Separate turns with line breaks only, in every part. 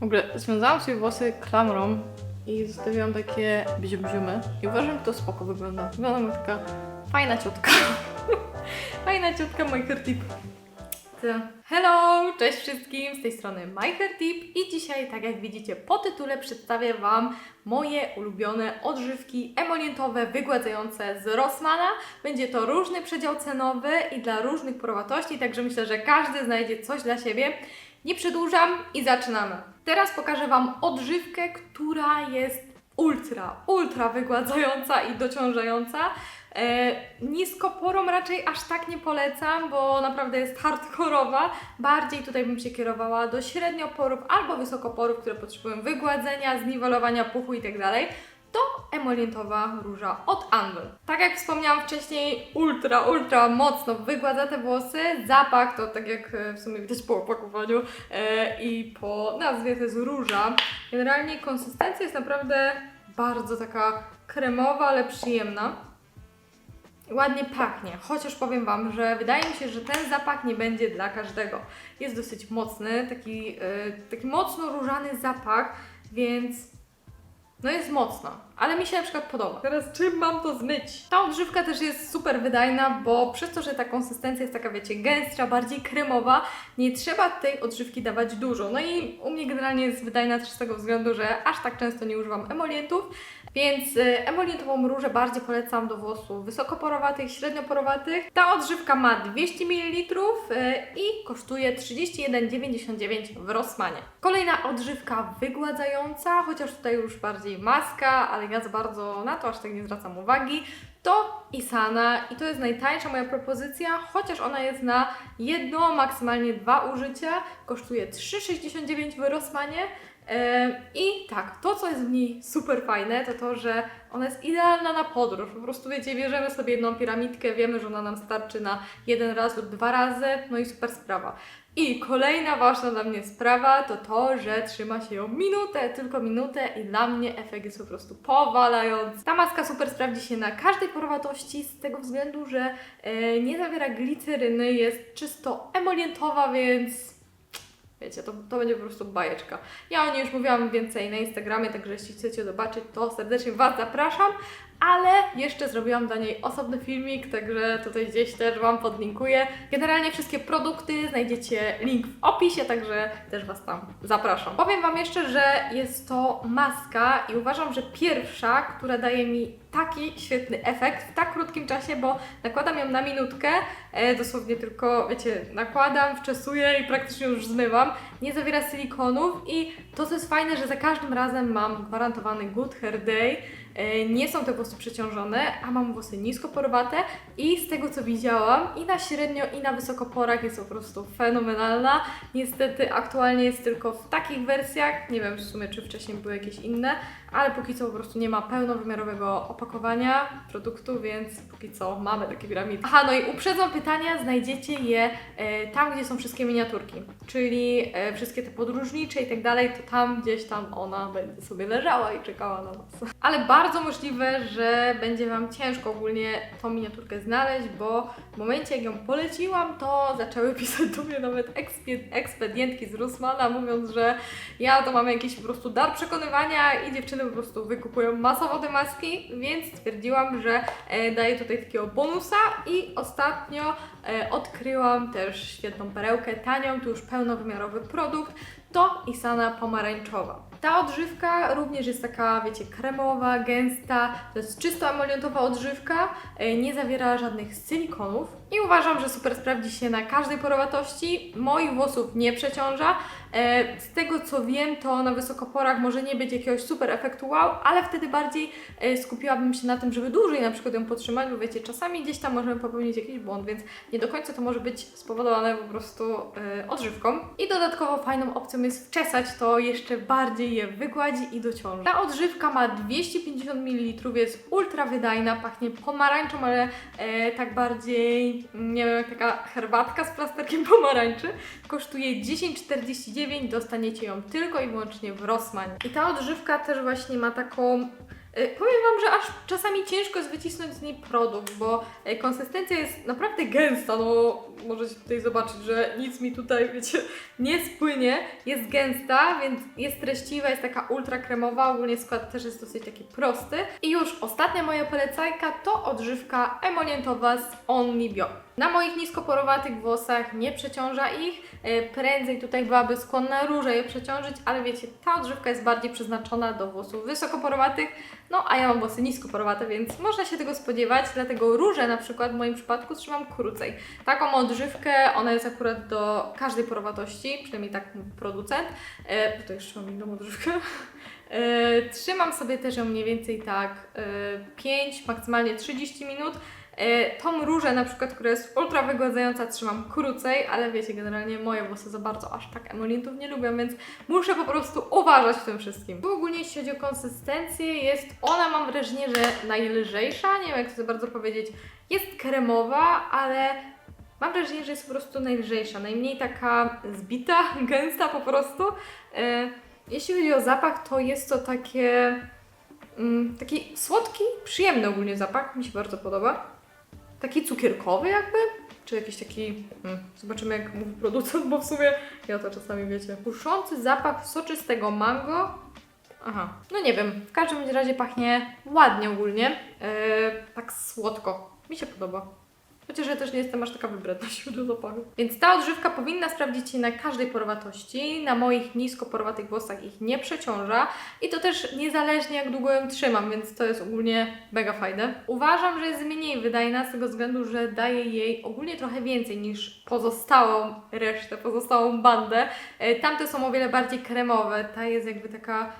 W ogóle związałam sobie włosy klamrą i zostawiłam takie bzium-bziumy i uważam, że to spoko wygląda. Wyglądam jak taka fajna ciotka. fajna ciotka My Hair Tip. To- Hello! Cześć wszystkim! Z tej strony My Hair Tip i dzisiaj, tak jak widzicie po tytule, przedstawię Wam moje ulubione odżywki emolientowe wygładzające z Rossmana. Będzie to różny przedział cenowy i dla różnych porowatości, także myślę, że każdy znajdzie coś dla siebie. Nie przedłużam i zaczynamy. Teraz pokażę Wam odżywkę, która jest ultra, ultra wygładzająca i dociążająca. E, niskoporą raczej aż tak nie polecam, bo naprawdę jest hardkorowa. Bardziej tutaj bym się kierowała do średnioporów albo wysokoporów, które potrzebują wygładzenia, zniwelowania puchu itd. To emolientowa róża od Anwil. Tak jak wspomniałam wcześniej, ultra, ultra mocno wygładza te włosy. Zapach to tak jak e, w sumie widać po opakowaniu e, i po nazwie to jest róża. Generalnie konsystencja jest naprawdę bardzo taka kremowa, ale przyjemna. Ładnie pachnie, chociaż powiem Wam, że wydaje mi się, że ten zapach nie będzie dla każdego. Jest dosyć mocny, taki, yy, taki mocno różany zapach, więc no jest mocno, ale mi się na przykład podoba. Teraz czym mam to zmyć? Ta odżywka też jest super wydajna, bo przez to, że ta konsystencja jest taka, wiecie, gęstsza, bardziej kremowa, nie trzeba tej odżywki dawać dużo. No i u mnie generalnie jest wydajna też z tego względu, że aż tak często nie używam emolientów, więc y, emolientową różę bardziej polecam do włosów wysokoporowatych, średnioporowatych. Ta odżywka ma 200 ml y, i kosztuje 31,99 w Rossmanie. Kolejna odżywka wygładzająca, chociaż tutaj już bardziej maska, ale ja za bardzo na to aż tak nie zwracam uwagi. To Isana i to jest najtańsza moja propozycja, chociaż ona jest na jedno, maksymalnie dwa użycia. Kosztuje 3,69 w Rossmanie. I tak, to co jest w niej super fajne, to to, że ona jest idealna na podróż. Po prostu wiecie, bierzemy sobie jedną piramidkę, wiemy, że ona nam starczy na jeden raz lub dwa razy, no i super sprawa. I kolejna ważna dla mnie sprawa to to, że trzyma się ją minutę, tylko minutę i dla mnie efekt jest po prostu powalający. Ta maska super sprawdzi się na każdej porowatości z tego względu, że e, nie zawiera gliceryny, jest czysto emolientowa, więc Wiecie, to, to będzie po prostu bajeczka. Ja o niej już mówiłam więcej na Instagramie, także jeśli chcecie zobaczyć, to serdecznie Was zapraszam. Ale jeszcze zrobiłam dla niej osobny filmik, także tutaj gdzieś też Wam podlinkuję. Generalnie wszystkie produkty znajdziecie link w opisie, także też Was tam zapraszam. Powiem Wam jeszcze, że jest to maska i uważam, że pierwsza, która daje mi taki świetny efekt w tak krótkim czasie, bo nakładam ją na minutkę, e, dosłownie tylko, wiecie, nakładam, wczesuję i praktycznie już zmywam. Nie zawiera silikonów i to, co jest fajne, że za każdym razem mam gwarantowany good hair day. E, Nie są te przeciążone, a mam włosy niskoporowate i z tego co widziałam i na średnio i na wysokoporach jest po prostu fenomenalna. Niestety aktualnie jest tylko w takich wersjach, nie wiem w sumie czy wcześniej były jakieś inne, ale póki co po prostu nie ma pełnowymiarowego opakowania produktu, więc póki co mamy takie piramidki. Aha, no i uprzedzam pytania, znajdziecie je e, tam, gdzie są wszystkie miniaturki, czyli e, wszystkie te podróżnicze i tak dalej, to tam gdzieś tam ona będzie sobie leżała i czekała na Was. Ale bardzo możliwe, że będzie Wam ciężko ogólnie tą miniaturkę znaleźć, bo w momencie jak ją poleciłam, to zaczęły pisać do mnie nawet ekspedientki z Rossmana, mówiąc, że ja to mam jakiś po prostu dar przekonywania i dziewczyny po prostu wykupują masowo te maski, więc stwierdziłam, że e, daję tutaj takiego bonusa i ostatnio e, odkryłam też świetną perełkę, tanią, tu już pełnowymiarowy produkt, to Isana pomarańczowa. Ta odżywka również jest taka, wiecie, kremowa, gęsta, to jest czysto emolientowa odżywka, e, nie zawiera żadnych silikonów i uważam, że super sprawdzi się na każdej porowatości. Moich włosów nie przeciąża. E, Z tego co wiem, to na wysokoporach może nie być jakiegoś super efektu wow, ale wtedy bardziej e, skupiłabym się na tym, żeby dłużej na przykład ją podtrzymać, bo wiecie, czasami gdzieś tam możemy popełnić jakiś błąd, więc nie do końca to może być spowodowane po prostu e, odżywką. I dodatkowo fajną opcją jest wczesać, to jeszcze bardziej je wygładzi i dociąży. Ta odżywka ma 250 ml, jest ultra wydajna, pachnie pomarańczą, ale tak bardziej, nie wiem, jak taka herbatka z plasterkiem pomarańczy. Kosztuje 10,49, dostaniecie ją tylko i wyłącznie w Rossmanie. I ta odżywka też właśnie ma taką Powiem Wam, że aż czasami ciężko jest wycisnąć z niej produkt, bo e, konsystencja jest naprawdę gęsta. No, możecie tutaj zobaczyć, że nic mi tutaj, wiecie, nie spłynie. Jest gęsta, więc jest treściwa, jest taka ultra kremowa. Ogólnie skład też jest dosyć taki prosty. I już ostatnia moja polecajka to odżywka emolientowa z Only Bio. Na moich niskoporowatych włosach nie przeciąża ich. E, Prędzej tutaj byłaby skłonna róża je przeciążyć, ale wiecie, ta odżywka jest bardziej przeznaczona do włosów wysokoporowatych, no a ja mam włosy niskoporowate, więc można się tego spodziewać, dlatego róże na przykład w moim przypadku trzymam krócej. Taką odżywkę, ona jest akurat do każdej porowatości, przynajmniej tak producent, e, to jeszcze mam inną odżywkę. E, trzymam sobie też ją mniej więcej tak e, 5, maksymalnie 30 minut. E, Tą różę na przykład, która jest ultra wygładzająca, trzymam krócej, ale wiecie, generalnie moje włosy za bardzo aż tak emolintów nie lubią, więc muszę po prostu uważać w tym wszystkim. Tu ogólnie jeśli chodzi o konsystencję, jest ona mam wrażenie, że najlżejsza, nie wiem jak to za bardzo powiedzieć, jest kremowa, ale mam wrażenie, że jest po prostu najlżejsza, najmniej taka zbita, gęsta po prostu. E, Jeśli chodzi o zapach, to jest to takie mm, taki słodki, przyjemny ogólnie zapach, mi się bardzo podoba taki cukierkowy jakby, czy jakiś taki, hmm, zobaczymy jak mówi producent, bo w sumie ja to czasami wiecie. Puszący zapach soczystego mango. Aha, no nie wiem, w każdym razie pachnie ładnie ogólnie, yy, tak słodko, mi się podoba. Chociaż ja też nie jestem aż taka wybredna jeśli chodzi o zapachy. Więc ta odżywka powinna sprawdzić się na każdej porowatości. Na moich nisko porowatych włosach ich nie przeciąża. I to też niezależnie jak długo ją trzymam, więc to jest ogólnie mega fajne. Uważam, że jest mniej wydajna z tego względu, że daje jej ogólnie trochę więcej niż pozostałą resztę, pozostałą bandę. E, Tamte są o wiele bardziej kremowe. Ta jest jakby taka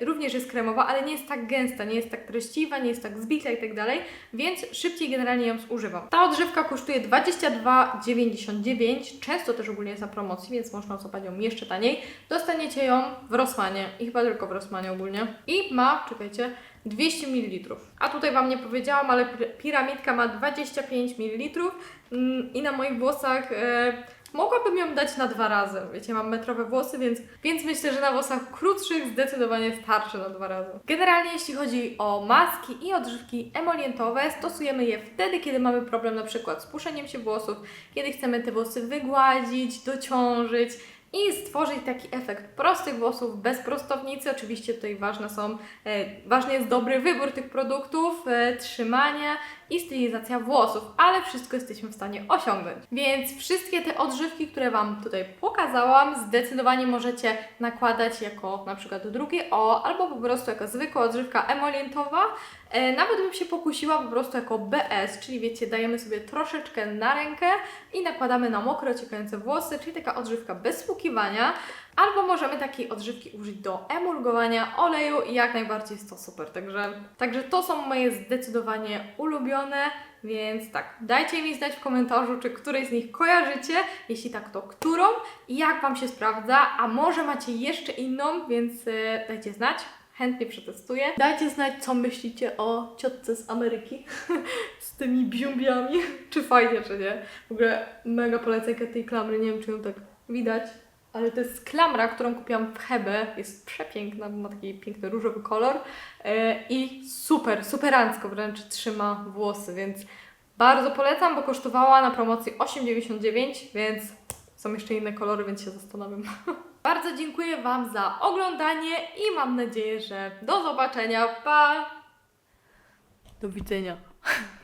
również jest kremowa, ale nie jest tak gęsta, nie jest tak treściwa, nie jest tak zbita i tak dalej, więc szybciej generalnie ją zużywam. Ta odżywka kosztuje 22,99, często też ogólnie jest na promocji, więc można złapać ją jeszcze taniej. Dostaniecie ją w Rossmanie i chyba tylko w Rossmanie ogólnie. I ma, czekajcie, 200 ml. A tutaj Wam nie powiedziałam, ale pir- piramidka ma 25 ml mm, i na moich włosach e, mogłabym ją dać na dwa razy. Wiecie, mam metrowe włosy, więc, więc myślę, że na włosach krótszych zdecydowanie starczy na dwa razy. Generalnie jeśli chodzi o maski i odżywki emolientowe, stosujemy je wtedy, kiedy mamy problem na przykład z puszeniem się włosów, kiedy chcemy te włosy wygładzić, dociążyć, i stworzyć taki efekt prostych włosów bez prostownicy. Oczywiście tutaj ważne są, e, ważny jest dobry wybór tych produktów, e, trzymanie i stylizacja włosów, ale wszystko jesteśmy w stanie osiągnąć. Więc wszystkie te odżywki, które Wam tutaj pokazałam, zdecydowanie możecie nakładać jako na przykład drugie O, albo po prostu jako zwykła odżywka emolientowa. E, nawet bym się pokusiła po prostu jako BS, czyli wiecie, dajemy sobie troszeczkę na rękę i nakładamy na mokro ciekające włosy, czyli taka odżywka bez spłukiwania. Albo możemy takiej odżywki użyć do emulgowania oleju i jak najbardziej jest to super. Także, także to są moje zdecydowanie ulubione, więc tak, dajcie mi znać w komentarzu, czy której z nich kojarzycie, jeśli tak, to którą i jak Wam się sprawdza, a może macie jeszcze inną, więc e, dajcie znać. Chętnie przetestuję. Dajcie znać, co myślicie o ciotce z Ameryki z tymi biumbiami. Czy fajnie, czy nie. W ogóle mega polecajka tej klamry, nie wiem, czy ją tak widać. Ale to jest klamra, którą kupiłam w Hebe. Jest przepiękna, ma taki piękny różowy kolor. E, I super, superancko wręcz trzyma włosy, więc bardzo polecam, bo kosztowała na promocji 8,99, więc są jeszcze inne kolory, więc się zastanawiam. Bardzo dziękuję Wam za oglądanie i mam nadzieję, że do zobaczenia. Pa! Do widzenia.